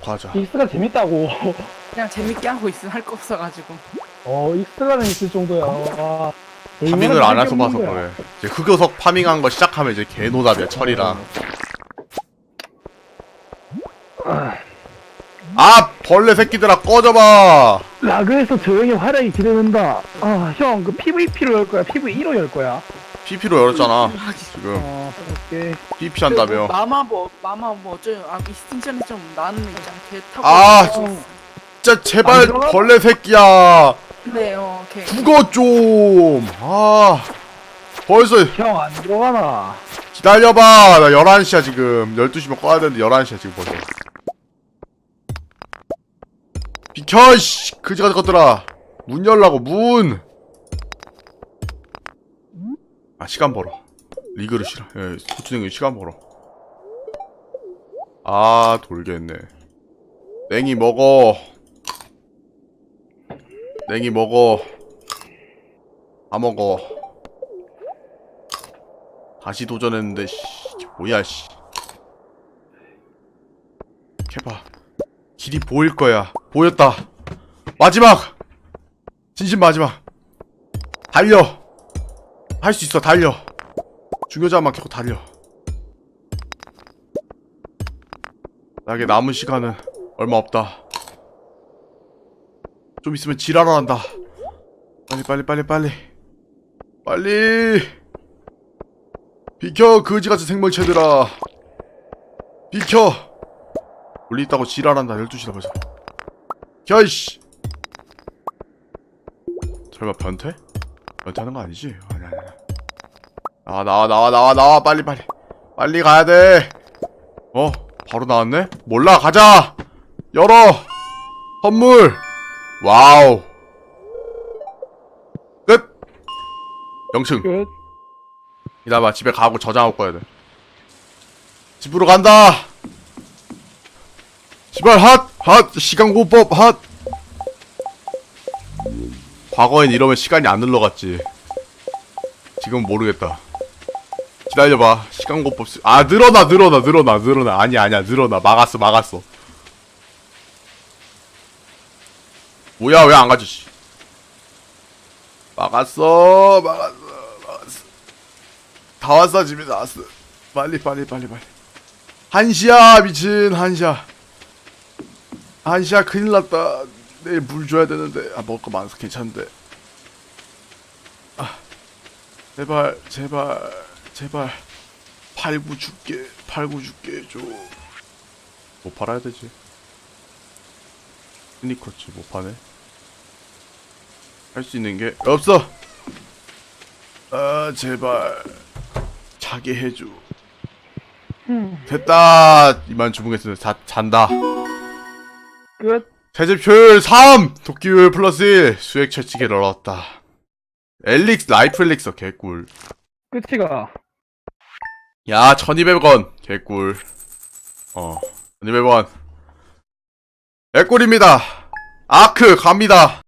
가자. 익스가 재밌다고. 그냥 재밌게 하고 있으면 할거 없어가지고. 어, 익스가는 있을 정도야. 아, 파밍을 안 해서 봐서. 그래. 이제 흑요석 파밍한 거 시작하면 이제 개노답이야 철이랑. 아 벌레 새끼들아 꺼져봐. 라그에서 조용히 활약이 기대된다. 아, 형, 그 PVP로 열 거야? PV1로 열 거야? PP로 열었잖아. 지금 어, 오케이. PP 한다며. 마마 뭐 마마 뭐 어쩌요? 아 익스텐션이 좀 나는 있잖아. 걔 타고. 아, 있어. 진짜 제발 안 들어가? 벌레 새끼야. 네, 어, 걔. 죽어 좀. 아 벌써 형, 안 들어가나? 기다려봐. 나 11시야 지금. 12시면 꺼야 되는데 11시야 지금 벌써. 비켜 씨. 그지 같은 것들아. 문 열라고 문. 아 시간 벌어. 리그를 싫어. 예, 고추냉이 시간 벌어. 아 돌겠네. 냉이 먹어. 냉이 먹어. 다 먹어. 다시 도전했는데 씨 뭐야 씨. 해봐. 길이 보일 거야. 보였다. 마지막. 진심 마지막. 달려. 할 수 있어. 달려. 중요자만 켜고 달려. 나에게 남은 시간은 얼마 없다. 좀 있으면 지랄을 한다. 빨리 빨리 빨리 빨리. 빨리. 비켜 거지같은 생물체들아. 비켜. 우리 있다고 지랄한다 12시다 벌써 야이씨 설마 변태? 변태하는 거 아니지? 아니 나와 나와 나와 나와 빨리 빨리 빨리 가야 돼 어? 바로 나왔네? 몰라 가자 열어 선물 와우 끝 영층 끝. 이따봐 집에 가고 저장하고 꺼야 돼 집으로 간다 시발 핫! 핫! 시간고법 핫! 과거엔 이러면 시간이 안 흘러갔지 지금 모르겠다. 기다려봐. 시간고법 쓰... 아 늘어나 늘어나 늘어나 늘어나. 아니야 아니야 늘어나. 막았어 막았어. 뭐야 왜 안 가지 씨. 막았어 막았어 막았어. 다 왔어 집에 다 왔어. 빨리 빨리 빨리 빨리. 한시야 미친 한시야. 한시야 큰일 났다. 내일 물 줘야 되는데. 아 먹을 거 많아서 괜찮은데. 아 제발 제발 제발. 팔구 줄게 팔구 줄게 줘뭐 팔아야 되지? 스니커츠 못 파네? 할 수 있는 게 없어! 아 제발. 자게 해줘. 됐다! 이만 주문했으면 자, 잔다. 끝. 채집 효율 3! 도끼율 플러스 1 수액 채찍기를 얻었다 엘릭스 라이프 엘릭서 개꿀. 끝이가. 야 1200원. 개꿀. 어 1200원. 개꿀입니다. 아크 갑니다